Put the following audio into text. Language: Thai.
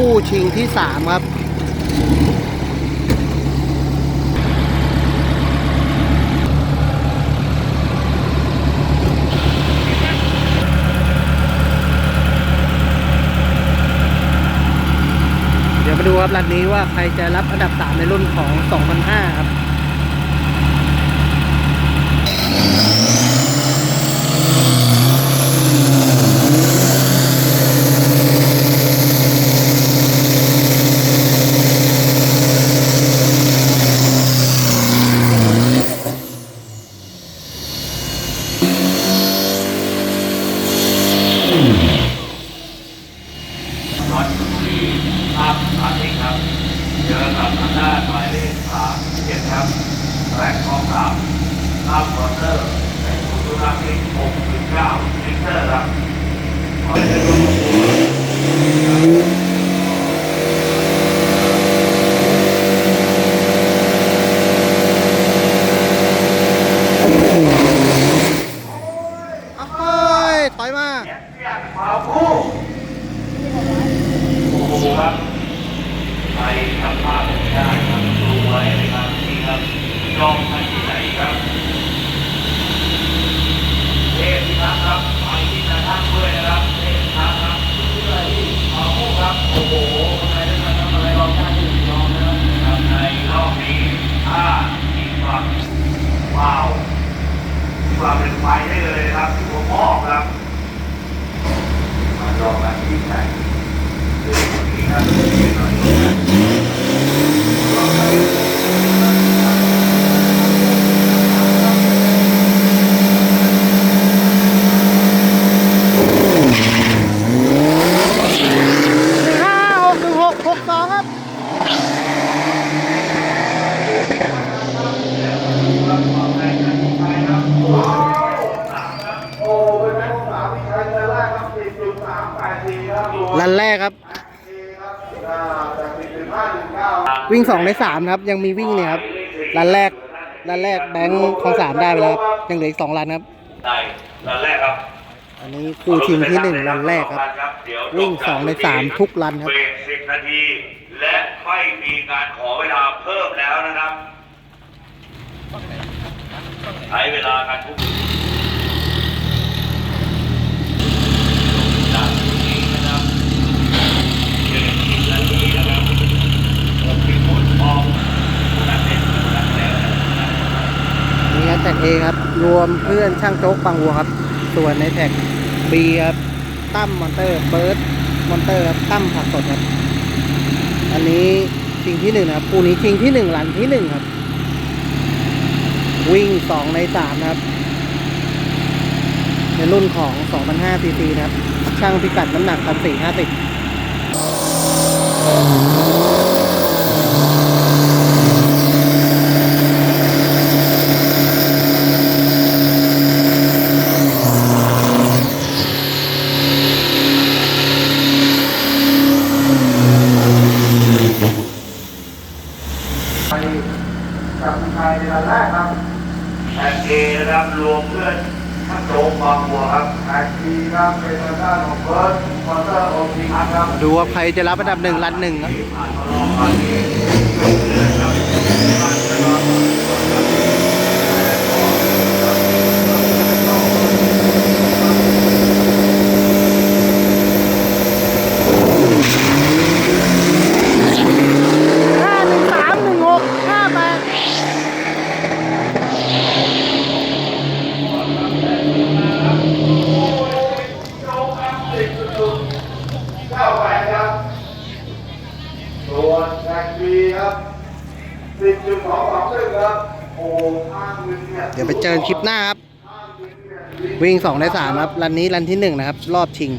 คู่ชิงที่สามครับ เดี๋ยวมาดูครับรันนี้ว่าใครจะรับอันดับ3ในรุ่นของ 2005 ครับ วัดที่ภาพอาทิตย์ครับ เจอกับทางด้านหมายเลขสาม เจ็ดครับแรงของสามภาพมอเตอร์ในคุณธุรกิจหกถึงเก้าลิตรครับโอ้ยถอยมาเสียงเผาคู่โอ้โหครับไปทำภาพไม่ได้ครับ ไว้นะครับนี่ครับยอมทันที่ไหนครับเทพพิทักษ์ครับไปที่จะทักด้วยนะครับเทพพิทักษ์ครับเพื่อที่เอาพวกครับโอ้โหทำไมได้มาทำอะไรลองได้ที่ลองนะครับในรอบนี้ถ้ามีความว้าวมีความเป็นไฟได้เลยนะครับที่ผมมอบครับมาลองกันที่ไหนดูนี่ครับนี่หน่อยลองกัน ห้าหกหนึ่งหกหกสองครับ โอ้เป็นแม็กซ์สามที่ใช้ในแรกครับสี่จุดสามแปดสี่ครับ รันแรกครับ จากสี่จุดห้าถึงเก้า วิ่งสองในสามนะครับ ยังมีวิ่งเนี่ยครับรันแรกรันแรกแบงค์ของสามได้ไปแล้วครับยังเหลืออีกสองรันครับได้รันแรกครับ อันนี้คู่ชิงที่หนึ่งรันแรกครับเดี๋ยวิ่งสองในสามทุกรันครับเบรกสิบนาทีและไม่มีการขอเวลาเพิ่มแล้วนะครับใช้เวลากันทุกจากนี้นะครับเจ็ดสิบนาทีนะครับผมเป็นคนมองนักเล่นนักแล้วนะครับ นี่ครับแท็ก A ครับ รวมเพื่อนช่างโจ๊กปังวัวครับ ส่วนในแท็ก B ครับตั้มมอนเตอร์เบิร์ดมอนเตอร์ครับตั้มผักสดครับ อันนี้ชิงที่หนึ่งนะครับคู่นี้ชิงที่หนึ่งรันที่หนึ่งครับ วิ่งสองในสามนะครับ ในรุ่นของ2005 cc นะครับ ช่างพิกัดน้ำหนัก1450ไป กับผู้ชายในรันแรกครับแท็กเอนะครับรวมเพื่อนท่านโจมบางบัวครับแท็กบีครับเป็นทางด้านของเบิร์ดมอเตอร์โอทีครับดูว่าใครจะรับอันดับหนึ่งรันหนึ่งครับ ผ่านมาลองมาที่เพื่อนครับบ้านนะครับ ห้าหนึ่งสามหนึ่งหกห้าแปด โจมครับสิบจุดเก้าแปดครับส่วนแท็กบีครับสิบจุดสองสองหนึ่งครับ โอ้ข้างหนึง เดี๋ยวไปเจอคลิปหน้าครับ วิ่งสองในสามครับ รันนี้รันที่หนึ่งนะครับ รอบชิง